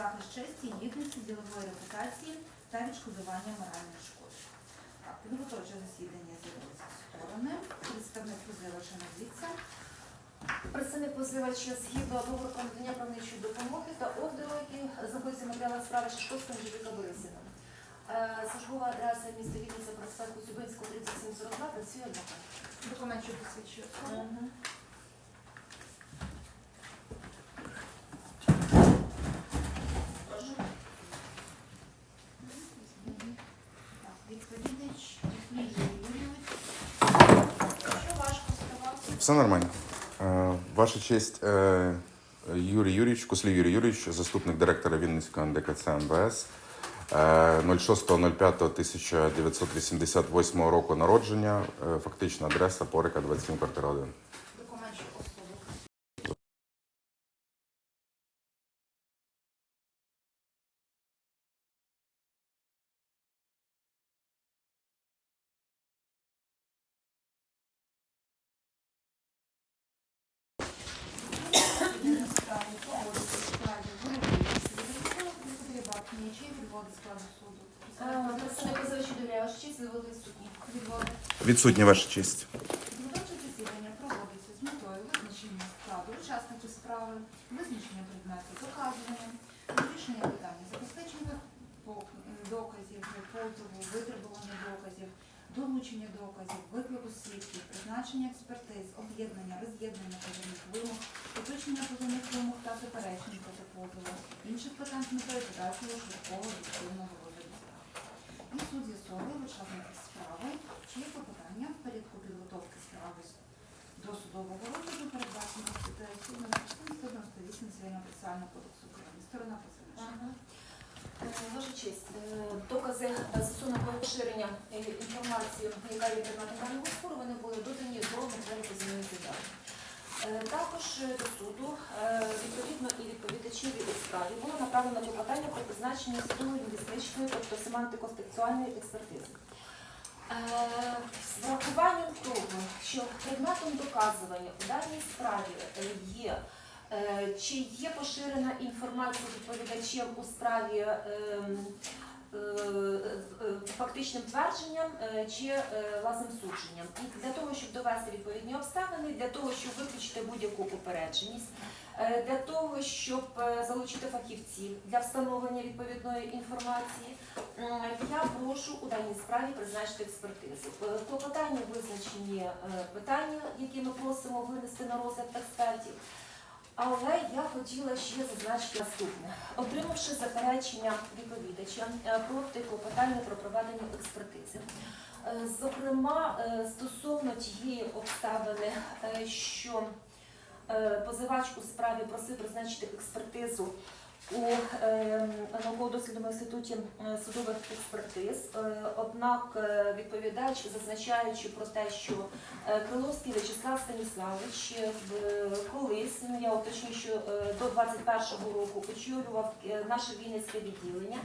захист честі, гідності, ділової репутації та відшкодування моральної шкоди. Так, підготовче засідання з'явилися сторони. Представник позивача назвіться. Представник позивача згідно договору про надання правничої допомоги та ордеру, який знаходиться в справи Шишковського Анжеліка Борисівна. Е, Службова адреса міста Вінниця, проспект Коцюбинського, 3742, працює адвокат. Документ, що посвідчує особу. Прошу. Так, відповідач Юрій Юрійович. Що важко ставати? Все нормально. Е, Ваша честь, е, Юрій Юрійович, Куслів Юрій Юрійович, заступник директора Вінницького НДКЦ МВС. Е, 06.05.1988 року народження, фактична адреса Порика 27, квартира 1. Документ, що особу. Справи проводиться в складі Володимира Бабкіна, чи відводи складу суду. Е, Представник позивача довіряє ваша честь, виводи відсутні. Відводи. Відсутня ваша честь. Долучення доказів, виклику свідків, призначення експертиз, об'єднання, роз'єднання позовних вимог, уточнення позовних вимог та заперечень проти позову, інших питань з метою подальшого швидкого об'єктивного розгляду справи. І суд з'ясовує учасників справи, чи є клопотання в порядку підготовки справи до судового розгляду, передбачено статтею 198 Цивільного процесуального кодексу України. Сторона позивача. Е, Ваша честь, е, докази засунутого поширення е, інформації, яка є предметом даного спору, вони були додані до матеріалу позивної заяви. Також до суду відповідно і відповідачеві у справі було направлено клопотання про призначення судово-лінгвістичної, тобто семантико-стексуальної експертизи. Е, З врахуванням того, що предметом доказування у даній справі е, є Е, Чи є поширена інформація відповідачем у справі ем, фактичним твердженням чи власним судженням? І для того, щоб довести відповідні обставини, для того, щоб виключити будь-яку попередженість, для того, щоб е, залучити фахівців для встановлення відповідної інформації, я прошу у даній справі призначити експертизу. Е, В визначені е, питання, які ми просимо винести на розгляд експертів. Але я хотіла ще зазначити наступне. Отримавши заперечення відповідача е, проти клопотання про проведення експертизи, е, зокрема е, стосовно тієї обставини, е, що е, позивач у справі просив призначити експертизу у е, науково-дослідному інституті е, судових експертиз. Е, Однак е, відповідач, зазначаючи про те, що Е, Криловський В'ячеслав Станіславович е, колись, ну я уточню, що е, до 21-го року очолював е, наше Вінницьке відділення е,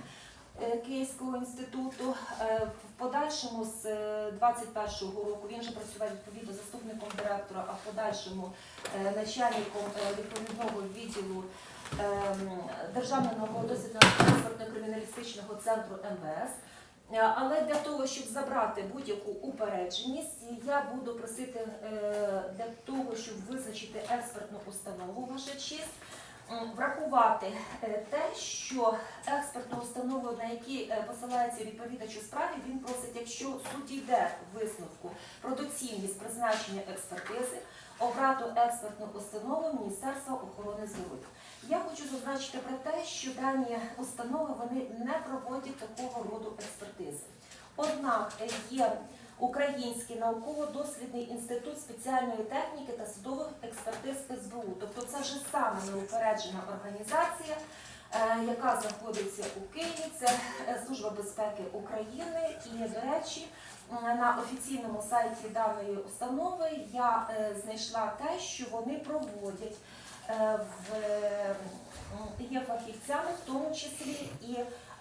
Київського інституту. Е, В подальшому з е, 21-го року він вже працював відповідно заступником директора, а в подальшому е, начальником е, відповідного відділу ем, Державного науково-дослідного експертно-криміналістичного центру МВС. Е, Але для того, щоб забрати будь-яку упередженість, я буду просити е, для того, щоб визначити експертну установу, ваша честь, врахувати е, те, що експертну установу, на якій е, посилається відповідач у справі, він просить, якщо суд йде висновку про доцільність призначення експертизи, обрату експертну установу Міністерства охорони здоров'я. Я хочу зазначити про те, що дані установи вони не проводять такого роду експертизи. Однак е, є Український науково-дослідний інститут спеціальної техніки та судових експертиз СБУ. Тобто це вже саме неупереджена організація, яка знаходиться у Києві. Це е, Служба безпеки України. І, до речі, на офіційному сайті даної установи я е, знайшла те, що вони проводять е, в, е, є фахівцями, в тому числі і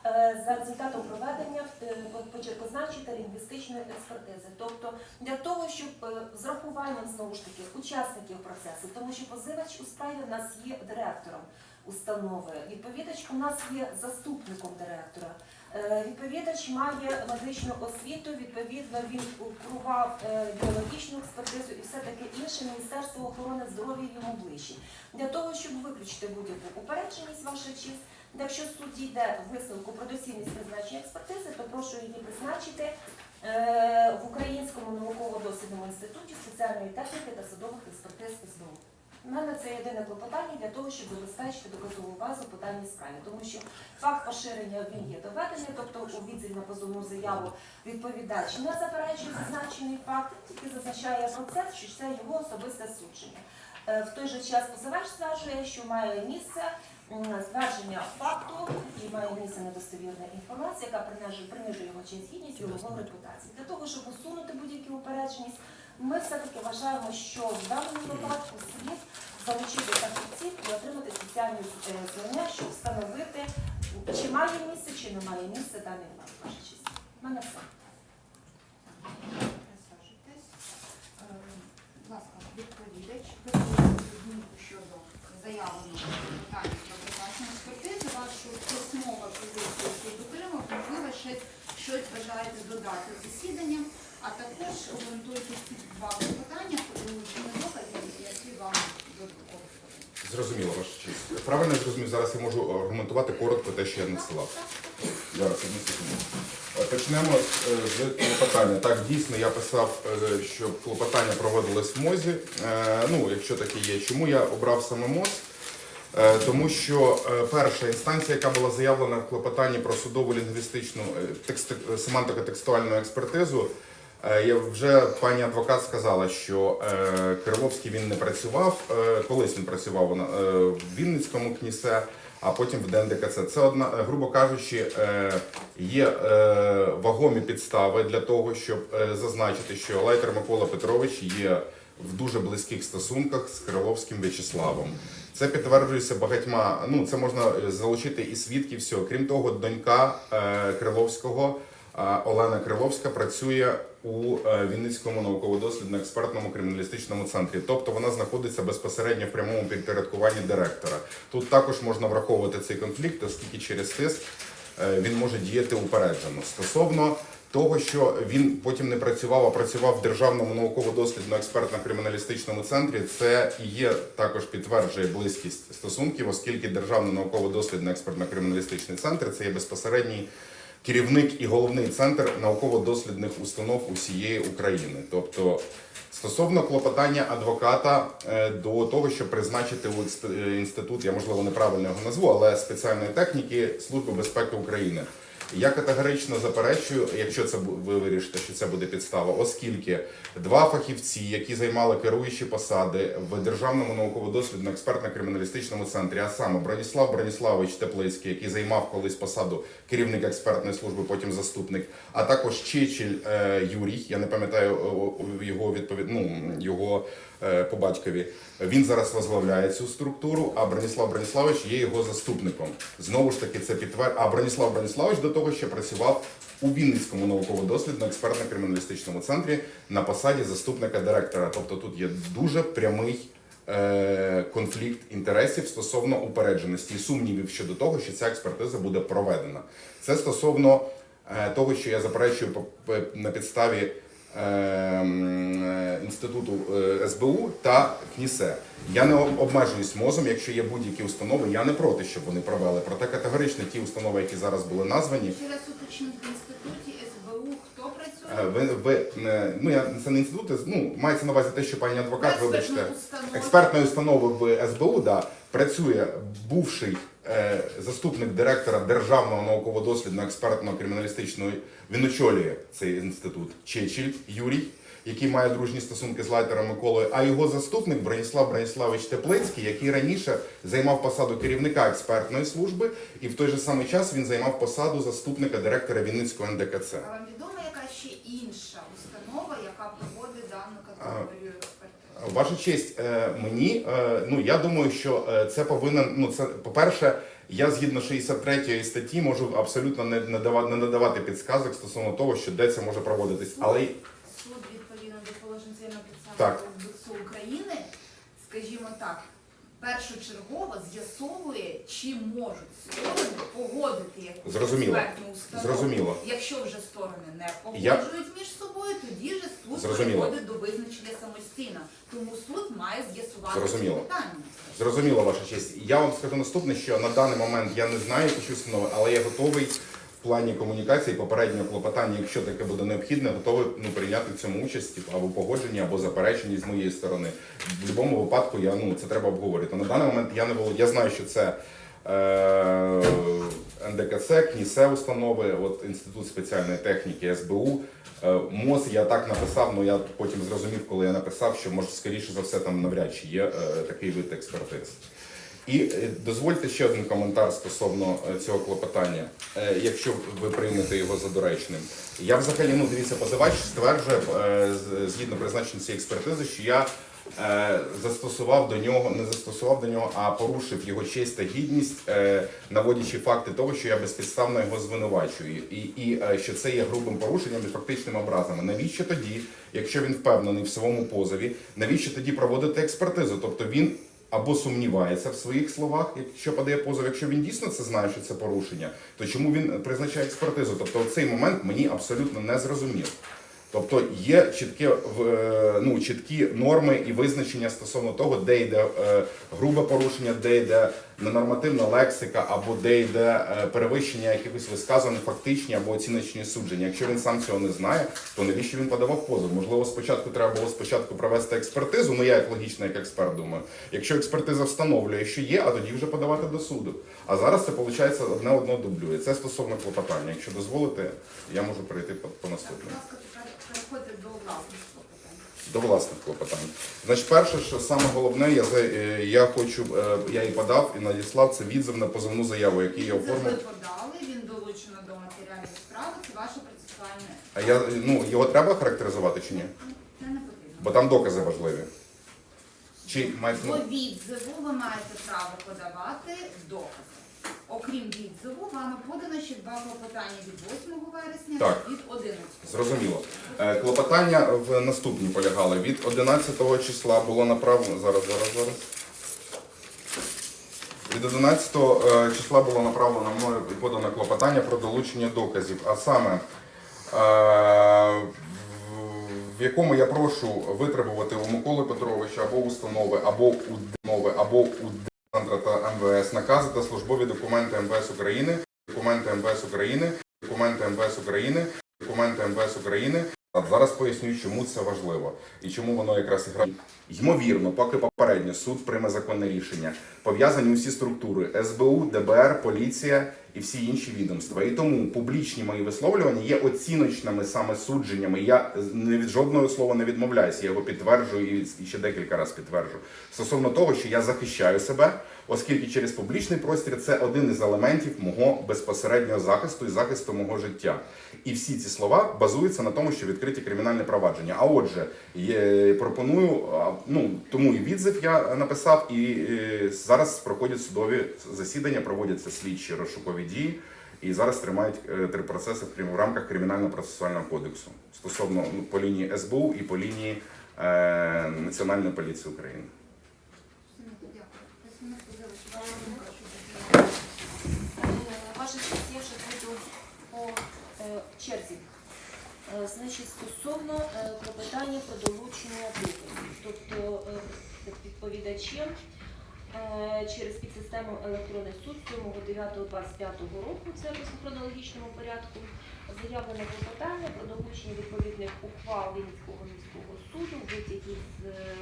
е, за результатом проведення е, почеркозначної та лінгвістичної експертизи. Тобто для того, щоб е, з рахуванням знову ж таки учасників процесу, тому що позивач у справі в нас є директором установи. Відповідач у нас є заступником директора. Е, Відповідач має медичну освіту, відповідно він курував е, біологічну експертизу і все таке інше Міністерство охорони здоров'я йому ближче. Для того, щоб виключити будь-яку упередженість, ваша честь, якщо суд дійде висновку про доцільність призначення експертизи, то прошу її призначити е, в Українському науково-дослідному інституті соціальної техніки та судових експертиз СБУ. У мене це єдине клопотання для того, щоб забезпечити доказову базу по даній справі, тому що факт поширення він є доведений, тобто у відзиві на позовну заяву відповідач не заперечує зазначений факт, тільки зазначає процес, що це його особисте судження. Е, В той же час позивач стверджує, що має місце ствердження факту і має місце недостовірна інформація, яка принижує, його честь гідність і його репутацію. Для того, щоб усунути будь-які упередженість, ми все-таки вважаємо, що в даному випадку слід залучити фахівців і отримати спеціальні е, знання, щоб встановити, чи має місце, чи не має місце даний факт. Ваша честь. У мене все. Е, Будь ласка, відповідач, думку щодо заявленого питання про призначення. Вашу письмову позицію суд дотримав, ви лише щось бажаєте додати з засідання, а також обґрунтуєте ці два питання долучення доказів, які вам додатково. Зрозуміло, ваша честь. Правильно зрозумів, зараз я можу аргументувати коротко те, що я надсилав. Зараз одну секунду. Е, Почнемо е, з клопотання. Так, дійсно, я писав, е, що клопотання проводилось в МОЗі. Е, Ну, якщо таке є. Чому я обрав саме МОЗ? Е, Тому що е, перша інстанція, яка була заявлена в клопотанні про судову лінгвістичну е, тексти- семантико-текстуальну експертизу, е, я вже пані адвокат сказала, що е, Криловський він не працював. е, Колись він працював е, в Вінницькому кнісе, а потім в ДНДКЦ. Це одна, е, грубо кажучи, е, є е, вагомі підстави для того, щоб е, зазначити, що Лайтер Микола Петрович є в дуже близьких стосунках з Криловським В'ячеславом. Це підтверджується багатьма. Ну це можна е, залучити і свідків всього. Крім того, донька е, Криловського е, Олена Криловська працює у е, Вінницькому науково-дослідно-експертному криміналістичному центрі. Тобто вона знаходиться безпосередньо в прямому підпорядкуванні директора. Тут також можна враховувати цей конфлікт, оскільки через тиск е, він може діяти упереджено. Стосовно того, що він потім не працював, а працював в державному науково-дослідно-експертно-криміналістичному центрі, це і є також підтверджує близькість стосунків, оскільки державний науково-дослідно-експертно-криміналістичний центр це є безпосередній керівник і головний центр науково-дослідних установ усієї України. Тобто, стосовно клопотання адвоката е, до того, щоб призначити у е, інститут, я можливо неправильно його назву, але спеціальної техніки Служби безпеки України. Я категорично заперечую, якщо це ви вирішите, що це буде підстава, оскільки два фахівці, які займали керуючі посади в державному науково-дослідно-експертно-криміналістичному центрі, а саме Броніслав Броніславович Теплицький, який займав колись посаду керівника експертної служби, потім заступник, а також Чечіль е, Юрій, я не пам'ятаю його відповідь, ну, його е, по батькові. Він зараз возглавляє цю структуру, а Броніслав Броніславович є його заступником. Знову ж таки, це підтвер... А Броніслав Броніславович до того ще працював у Вінницькому науково-дослідно-експертно-криміналістичному центрі на посаді заступника директора. Тобто тут є дуже прямий е, конфлікт інтересів стосовно упередженості і сумнівів щодо того, що ця експертиза буде проведена. Це стосовно е, того, що я заперечую по- по- на підставі ем, е, інституту е, СБУ та КНІСЕ. Я не обмежуюсь мозом, якщо є будь-які установи, я не проти, щоб вони провели. Проте категорично ті установи, які зараз були названі, Ще раз уточніть в інституті СБУ, хто е, працює? ви, ви е, ну це не інститут, ну мається на увазі те, що пані адвокат, вибачте, експертній експертної установи в СБУ, да, працює бувший е, заступник директора Державного науково-дослідно-експертного криміналістичного, він очолює цей інститут Чечіль Юрій, який має дружні стосунки з Лайтером Миколою, а його заступник Броніслав Броніславович Теплицький, який раніше займав посаду керівника експертної служби, і в той же самий час він займав посаду заступника директора Вінницького НДКЦ. А вам відома яка ще інша установа, яка проводить дану категорію? Ваша честь, е, мені е, ну я думаю, що е, це повинен. Ну це по-перше, я згідно 63 статті можу абсолютно не надавати, не надавати підсказок стосовно того, що де це може проводитись. Але й- Суд відповідно до положень цивільного Так. процесу України, скажімо так, першочергово з'ясовує, чи можуть сторони погодити якусь Зрозуміло. експертну установу. Зрозуміло. Якщо вже сторони не Я- погоджують між собою, тоді ж суд Зрозуміло. переходить до визначення самостійно. Тому суд має з'ясувати Зрозуміло. ці питання. Зрозуміло, ваша честь. Я вам скажу наступне, що на даний момент я не знаю які установи, але я готовий плані комунікації, попереднього клопотання, якщо таке буде необхідне, готовий ну, прийняти в цьому участь або погодження, або заперечення з моєї сторони. В будь-якому випадку я ну це треба обговорити. На даний момент я не володію. Я знаю, що це. Е, НДКЦ, КНІСЕ установи, от Інститут спеціальної техніки СБУ. Е, МОЗ я так написав, але я потім зрозумів, коли я написав, що може скоріше за все там навряд чи є е, такий вид експертиз. І е, дозвольте ще один коментар стосовно е, цього клопотання, е, якщо ви приймете його за доречним. Я взагалі, ну дивіться, позивач стверджує згідно призначення цієї експертизи, що я застосував до нього, не застосував до нього, а порушив його честь та гідність, наводячи факти того, що я безпідставно його звинувачую, і, і що це є грубим порушенням і фактичним образами. Навіщо тоді, якщо він впевнений в своєму позові, навіщо тоді проводити експертизу? Тобто він або сумнівається в своїх словах, якщо подає позов. Якщо він дійсно це знає, що це порушення, то чому він призначає експертизу? Тобто, цей момент мені абсолютно не зрозумів. Тобто є чіткі, е, ну, чіткі норми і визначення стосовно того, де йде е, грубе порушення, де йде ненормативна лексика, або де йде е, перевищення якихось висказувань, фактичні або оціночні судження. Якщо він сам цього не знає, то навіщо він подавав позов? Можливо, спочатку треба було спочатку провести експертизу. Ну я як логічно, як експерт думаю. Якщо експертиза встановлює, що є, а тоді вже подавати до суду. А зараз це виходить одне одно дублює. Це стосовно клопотання. Якщо дозволите, я можу перейти по, по наступному. Переходьте до власництва питання. До власних клопотань. Значить, перше, що саме головне, я, за- е, я хочу, е, я і подав і надіслав це відзив на позовну заяву, який я Це ви подали, він долучено до матеріалів справи, це ваше процесуальне. А я ну його треба характеризувати чи ні? Це не потрібно. Бо там докази важливі. Чи До відзиву ви маєте право подавати докази. Окрім відзиву, вами подано ще два клопотання від 8 вересня Так. від 11. зрозуміло. Е, Клопотання в наступній полягали. Від 11 числа було направлено. Зараз, зараз, зараз. Від 11 е, числа було направлено мною і подано клопотання про долучення доказів. А саме, е, в- якому я прошу витребувати у Миколи Петровича або установи, або у ДМОВи, або у МВС накази та службові документи МВС України, документи МВС України, документи МВС України, документи МВС України. А зараз поясню, чому це важливо і чому воно якраз грає. Ймовірно, поки попередньо суд прийме законне рішення, пов'язані усі структури СБУ, ДБР, поліція і всі інші відомства. І тому публічні мої висловлювання є оціночними саме судженнями. Я не від жодного слова не відмовляюся. Я його підтверджую і і ще декілька разів підтверджу. Стосовно того, що я захищаю себе, оскільки через публічний простір це один із елементів мого безпосереднього захисту і захисту мого життя. І всі ці слова базуються на тому, що відкриті кримінальне провадження. А отже, є, пропоную, ну тому і відзив я написав, і е, зараз проходять судові засідання, проводяться слідчі розшукові дії. І зараз тримають е, три процеси в рамках кримінально-процесуального кодексу стосовно ну, по лінії СБУ і по лінії е, Національної поліції України. Е, честь, я ще буду по е, черзі. Е, Значить, стосовно клопотання про долучення доказів. Тобто відповідачем через підсистему електронний суд 7.9.25 року, це в хронологічному порядку, заявлене клопотання про долучення відповідних ухвал Вінницького міського суду, витягів з е,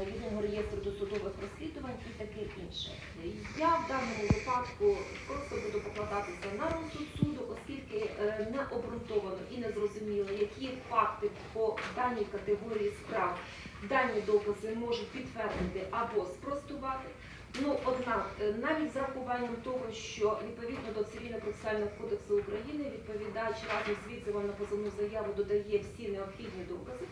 єдиного реєстру досудових розслідувань і таке інше. Я в даному випадку просто буду покладатися на розсуд суду, оскільки е, не обґрунтовано і не зрозуміло, які факти по даній категорії справ дані докази можуть підтвердити або спростувати. Ну, однак, е, навіть з рахуванням того, що відповідно до Цивільно-процесуального кодексу України відповідач разом з відзивом на позовну заяву додає всі необхідні докази е,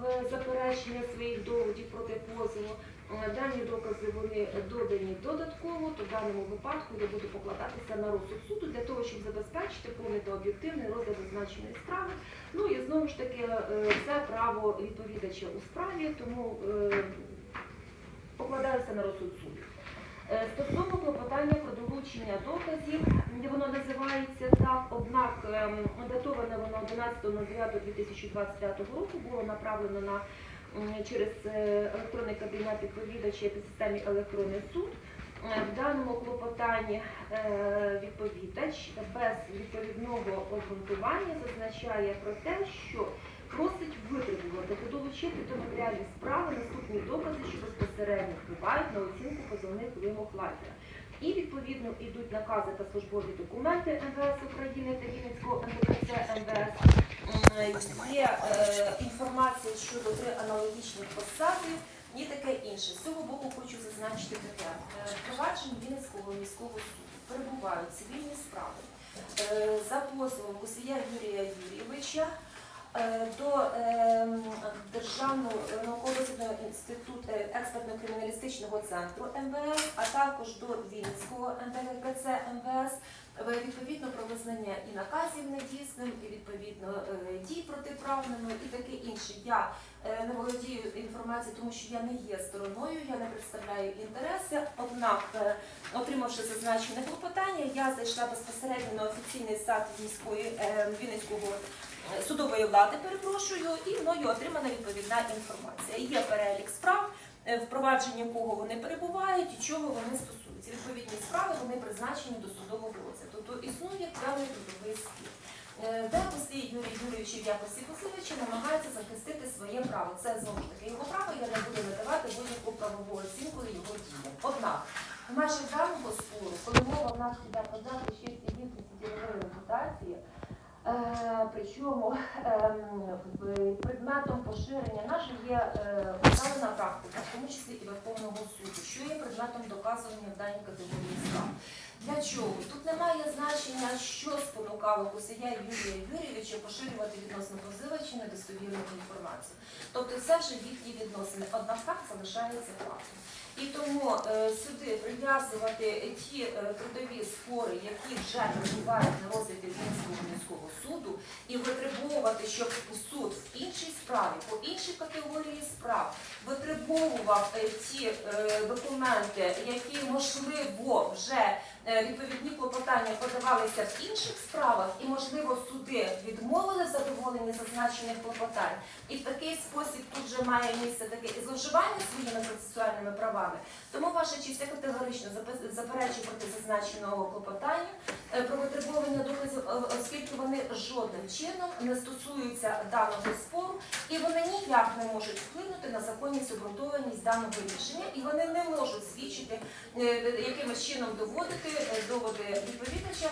в заперечення своїх доводів проти позову. Е, Дані докази вони додані додатково, то в даному випадку я буду покладатися на розсуд суду для того, щоб забезпечити повний та об'єктивний розгляд зазначеної справи. Ну і знову ж таки, е, це право відповідача у справі, тому е, покладаються на розсуд суду. Е, Стосовно клопотання про долучення доказів, воно називається так, однак ем, 11.09.2025 року, було направлено на через е, електронний кабінет відповідача по системі електронний суд. Е, В даному клопотанні е, відповідач без відповідного обґрунтування зазначає про те, що просить витребувати та долучити до матеріалів справи наступні докази, що безпосередньо впливають на оцінку позовних вимог лайфера. І відповідно йдуть накази та службові документи МВС України та Вінницького НДКЦ МВС. Є е, інформація щодо три аналогічних посади і таке інше. З цього боку хочу зазначити таке. Е, Впроваджень Вінницького міського суду перебувають цивільні справи е, за позовом Косія Юрія Юрійовича е, до ем, Державного науково-дослідного інституту е, експертно-криміналістичного центру МВС, а також до Вінницького НДКЦ МВС е, відповідно про визнання і наказів недійсним, і відповідно е, дій протиправними, і таке інше. Я е, не володію інформацією, тому що я не є стороною, я не представляю інтереси. Однак, е, отримавши зазначене клопотання, я зайшла безпосередньо на офіційний міської е, Вінницького е, судової влади, перепрошую, і мною отримана відповідна інформація. Є перелік справ, е, впровадження кого вони перебувають і чого вони стосуються. Відповідні справи вони призначені до судового розгляду. Тобто існує певний трудовий спір. Е, Де Косій Юрій Юрійович в якості Косовича намагається захистити своє право. Це знову таки його право, я не буду надавати будь-яку правову оцінку його діям. Однак, в межах даного спору, коли мова в нас йде захист честі гідності ділової репутації, причому ем, предметом поширення наша є е, практика, в тому числі і Верховного суду, що є предметом доказування в даній категорії справ. Для чого? Тут немає значення, що спонукало Косія Юрія Юрійовича поширювати відносно позивача недостовірну інформацію. Тобто це вже їхні відносини. Однак факт залишається фактом. І тому е, сюди прив'язувати ті е, трудові спори, які вже перебувають на розгляді Вінського міського суду, і витребовувати, щоб суд в іншій справі, по іншій категорії справ витребовував е, ті документи, які можливо вже відповідні клопотання подавалися в інших справах, і можливо суди відмовили в задоволенні зазначених клопотань. І в такий спосіб тут вже має місце таке і зловживання своїми процесуальними правами. Тому ваша честь категорично заперечую проти зазначеного клопотання е, про витребування доказів, е, оскільки вони жодним чином не стосуються даного спору, і вони ніяк не можуть вплинути на законність обґрунтованість даного рішення, і вони не можуть свідчити е, якимось чином доводити доводи відповідача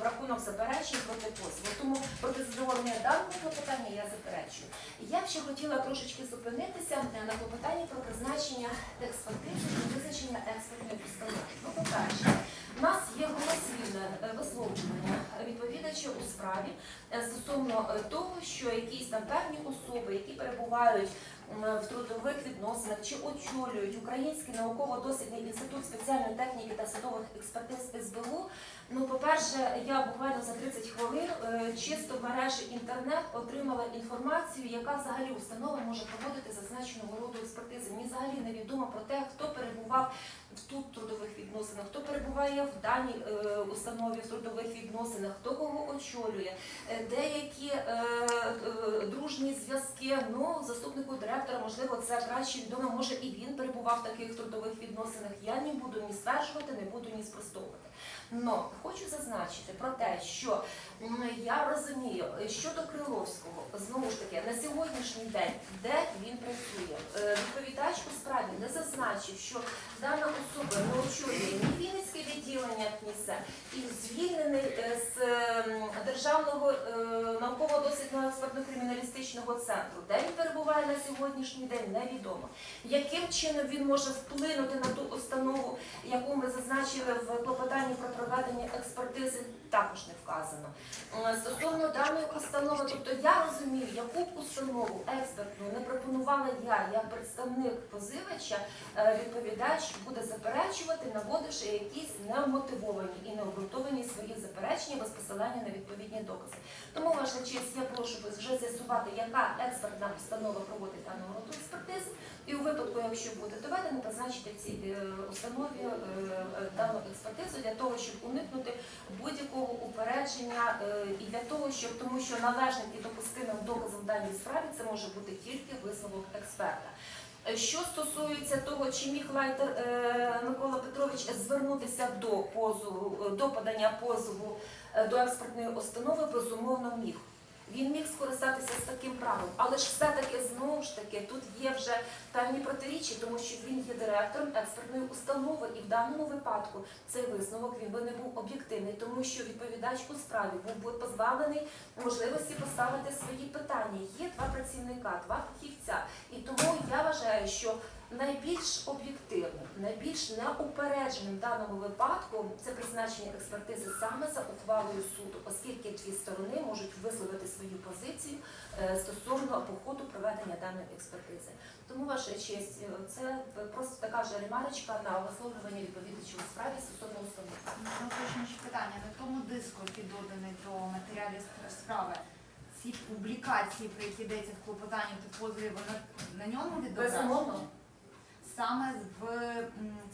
в рахунок заперечень проти позову. Тому проти задоволення даного клопотання я заперечую. Я ще хотіла трошечки зупинитися на клопотанні про призначення експертизи і визначення експертної постанови. Ну, по-перше, у нас є голослівне е, висловлювання відповідача у справі е, стосовно е, того, що якісь там певні особи, які перебувають в трудових відносинах чи очолюють Український науково-дослідний інститут спеціальної техніки та судових експертиз СБУ. Ну, по-перше, я буквально за 30 хвилин е, чисто в мережі інтернет отримала інформацію, яка взагалі установа може проводити зазначеного роду експертизи. Мені взагалі невідомо про те, хто перебував в тут трудових відносинах, хто перебуває в даній е, установі в трудових відносинах, хто кого очолює, е, деякі дружні зв'язки. Ну, заступнику директора, можливо, це краще відомо. Може і він перебував в таких трудових відносинах. Я не буду ні стверджувати, не буду ні спростовувати. Но хочу зазначити про те, що я розумію е, щодо Криловського, знову ж таки, на сьогоднішній день, де він працює, е, відповідач у справі не зазначив, що дана особа не очолює ні Вінницьке відділення КНІСЕ, і звільнений е, з Державного науково-дослідного експертно-криміналістичного центру. Де він перебуває на сьогоднішній день, невідомо. Яким чином він може вплинути на ту установу, яку ми зазначили в клопотанні про проведення експертизи, також не вказано. Е, Стосовно даної установи, тобто я розумію, яку установу експертну не пропонувала я як представник позивача, е, відповідач буде заперечувати, наводивши якісь немотивовані і необґрунтовані свої заперечення без посилання на відповідні докази. Тому ваша честь, я прошу вас вже з'ясувати, яка експертна установа проводить дану роду експертизи, і у випадку, якщо буде доведено, призначити цій е, установі е, е, дану експертизу для того, щоб уникнути будь-якого упередження і для того, щоб тому що належним і допустимим доказом даній справі це може бути тільки висновок експерта. Що стосується того, чи міг Лайтер Микола Петрович звернутися до позову до подання позову до експертної установи, безумовно міг. Він міг скористатися з таким правом, але ж все-таки знову ж таки тут є вже певні протиріччя, тому що він є директором експертної установи, і в даному випадку цей висновок він би не був об'єктивний, тому що відповідач у справі був би позбавлений можливості поставити свої питання. Є два працівника, два фахівця, і тому я вважаю, що найбільш об'єктивним, найбільш неупередженим в даному випадку це призначення експертизи саме за ухвалою суду, оскільки дві сторони можуть висловити свою позицію е, стосовно по ходу проведення даної експертизи. Тому ваша честь, е, це просто така ж ремарочка на висловлювання відповідачів у справі стосовно. Уточнюючи питання, на тому диску, який доданий до матеріалів справи, ці публікації, про які йдеться в клопотанні та позові, вони на ньому відображені? Безумовно, Саме в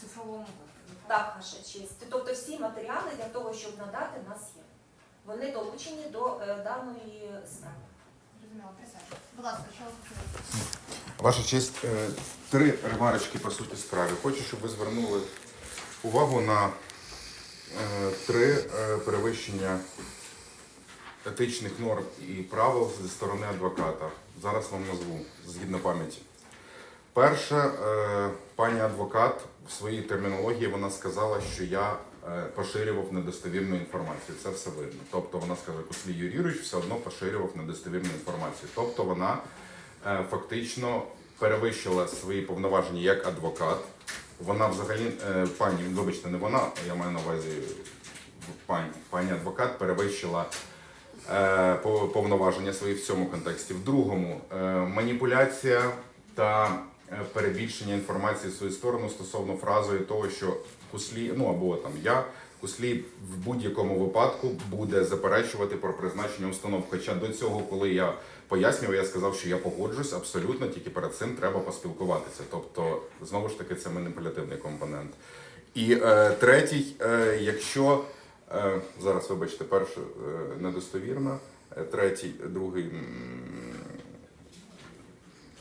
цифровому вигляді? так, ваша честь. Тобто всі матеріали для того, щоб надати, в нас є. Вони долучені до е, даної справи. Зрозуміло, присядьте. Будь ласка, що? Ваша честь, е, три ремарочки по суті справи. Хочу, щоб ви звернули увагу на е, три е, перевищення етичних норм і правил зі сторони адвоката. Зараз вам назву згідно пам'яті. Перше, е, пані адвокат в своїй термінології вона сказала, що я е, поширював недостовірну інформацію. Це все видно. Тобто вона сказала, Куслій Юрій Юрійович все одно поширював недостовірну інформацію. Тобто вона е, фактично перевищила свої повноваження як адвокат. Вона взагалі, пані, вибачте, не вона, я маю на увазі пані, пані адвокат перевищила повноваження свої в цьому контексті. В другому маніпуляція та перебільшення інформації в свою сторону стосовно фразою того, що Куслі, ну або там я. Куслі в будь-якому випадку буде заперечувати про призначення установ. Хоча до цього, коли я пояснював, я сказав, що я погоджусь абсолютно, тільки перед цим треба поспілкуватися. Тобто, знову ж таки, це маніпулятивний компонент. І е, третій, е, якщо е, зараз, вибачте, перше е, недостовірна, е, третій, другий.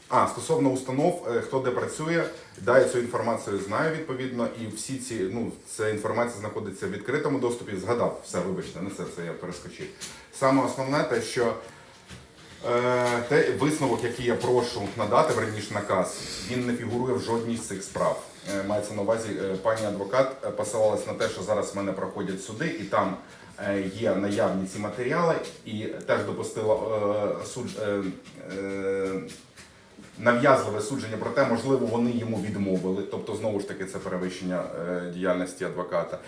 А, стосовно установ, е, хто де працює, да, я цю інформацію знаю відповідно, і всі ці, ну, ця інформація знаходиться в відкритому доступі. Згадав, все, вибачте, не все це я перескочив. Саме основне те, що е, те висновок, який я прошу надати, верніше наказ, він не фігурує в жодній з цих справ. Е, мається на увазі, е, пані адвокат е, посилалась на те, що зараз в мене проходять суди, і там е, є наявні ці матеріали, і теж допустила е, суд. Е, е, нав'язливе судження про те, можливо, вони йому відмовили. Тобто, знову ж таки, це перевищення е, діяльності адвоката.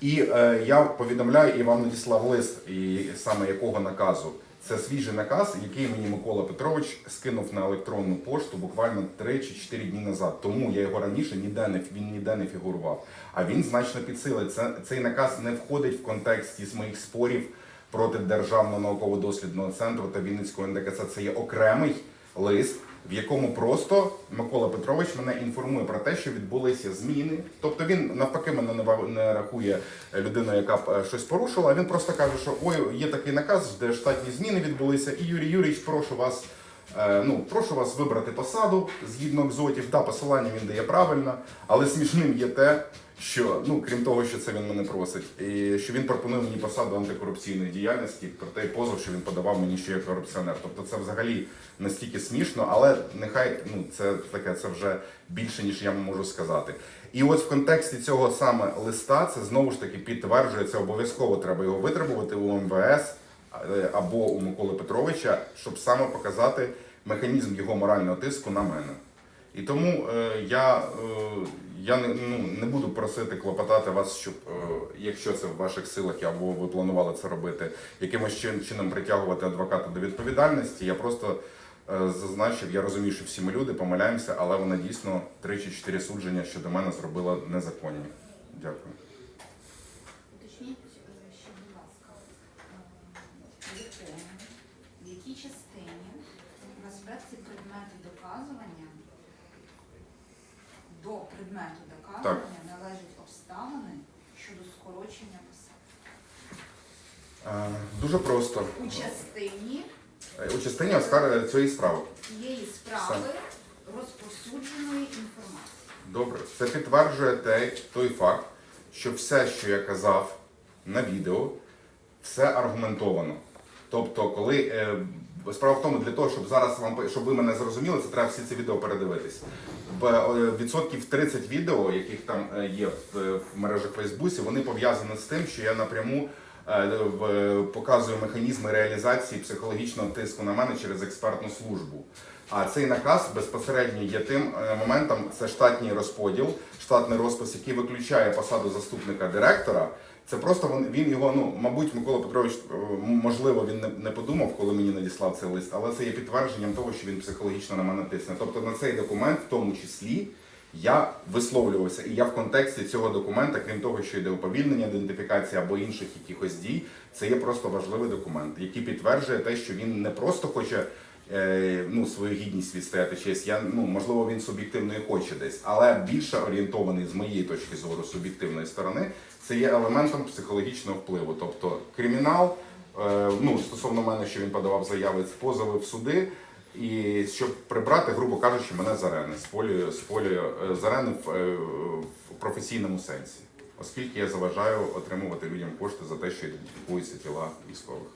І е, я повідомляю і вам надіслав лист, і саме якого наказу. Це свіжий наказ, який мені Микола Петрович скинув на електронну пошту буквально 3 чи 4 дні назад. Тому я його раніше ніде не він ніде не фігурував. А він значно підсилить. Це цей наказ не входить в контексті з моїх спорів проти Державного науково-дослідного центру та Вінницького НДКЦ. Це є окремий лист, в якому просто Микола Петрович мене інформує про те, що відбулися зміни. Тобто він навпаки мене не рахує людиною, яка б е, щось порушила. Він просто каже, що ой, є такий наказ, де штатні зміни відбулися, і Юрій Юрійович, прошу вас. е, Ну, прошу вас вибрати посаду згідно екзотів. Да, посилання він дає правильно, але смішним є те, що ну крім того, що це він мене просить, і що він пропонує мені посаду антикорупційної діяльності, про той позов, що він подавав мені, що я корупціонер. Тобто це взагалі настільки смішно, але нехай ну це таке, це вже більше ніж я можу сказати. І от в контексті цього саме листа це знову ж таки підтверджується, обов'язково треба його витребувати у МВС е, або у Миколи Петровича, щоб саме показати механізм його морального тиску на мене. І тому е, я, е, я не, ну, не буду просити клопотати вас, щоб, е, якщо це в ваших силах або ви планували це робити, якимось чин- чином притягувати адвоката до відповідальності. Я просто е, зазначив, я розумію, що всі ми люди помиляємося, але вона дійсно три чи чотири судження щодо мене зробила незаконні. Дякую. Уточніть е, ще, будь ласка, е, Вікторія, якій частині в аспекті предмету доказування до предмету доказування належать обставини щодо скорочення посади? Е, Дуже просто. У частині Е, У частині оскар- цієї справи. цієї справи розповсюдженої інформації. Добре, це підтверджує те, той факт, що все, що я казав на відео, все аргументовано. Тобто, коли е, справа в тому, для того, щоб зараз вам щоб ви мене зрозуміли, це треба всі ці відео передивитись. Е, відсотків 30 відео, яких там е, є в, мережах Фейсбуці, вони пов'язані з тим, що я напряму показую механізми реалізації психологічного тиску на мене через експертну службу. А цей наказ безпосередньо є тим моментом, це штатній розподіл, штатний розпис, який виключає посаду заступника директора. Це просто він, він його, ну мабуть, Микола Петрович, е, можливо, він не, не подумав, коли мені надіслав цей лист, але це є підтвердженням того, що він психологічно на мене тисне. Тобто на цей документ, в тому числі, я висловлювався, і я в контексті цього документа, крім того, що йде уповільнення, ідентифікація або інших якихось дій, це є просто важливий документ, який підтверджує те, що він не просто хоче ну, свою гідність відстояти честь. Я ну можливо він суб'єктивно і хоче десь, але більше орієнтований з моєї точки зору суб'єктивної сторони, це є елементом психологічного впливу. Тобто кримінал, е, ну стосовно мене, що він подавав заяви, позови в суди. І щоб прибрати, грубо кажучи, мене з арени, з полі, з полі е, з арени в, е, в професійному сенсі, оскільки я заважаю отримувати людям кошти за те, що ідентифікуються тіла військових.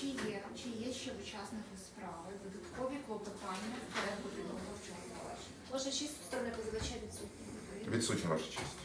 Чи є, чи є ще в учасників справи додаткові клопотання в порядку підготовчого завершення? Ваша честь сторона позивача відсутня. Відсутня ваша честь.